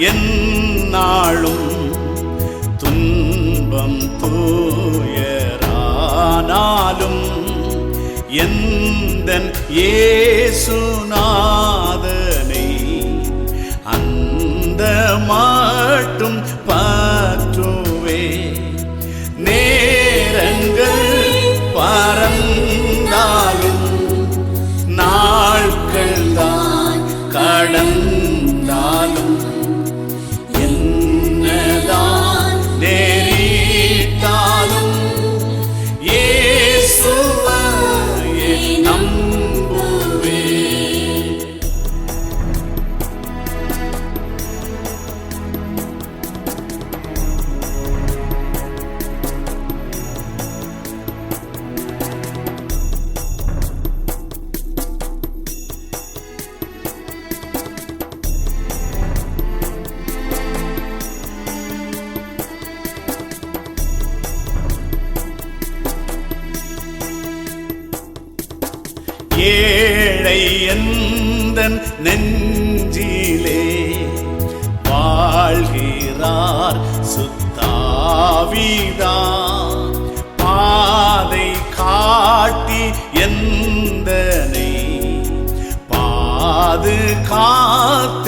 என்னாளும் துன்பம் தூயரானாலும் எந்த ஏசுனா ஏழை எந்த நெஞ்சிலே வாழ்கிறார் சுத்தாவிதா? பாதை காட்டி எந்தனை பாது காத்து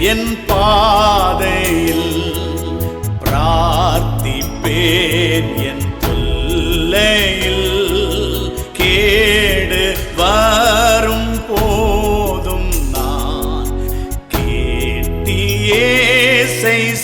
என் பாதையில் பிரார்த்திப்பேன் என் தொல்லையில். கேடு வரும் போதும் நான் கேட்டியே செய்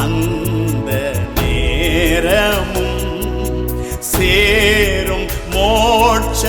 அந்த நேரமும் சேரும் மோட்ச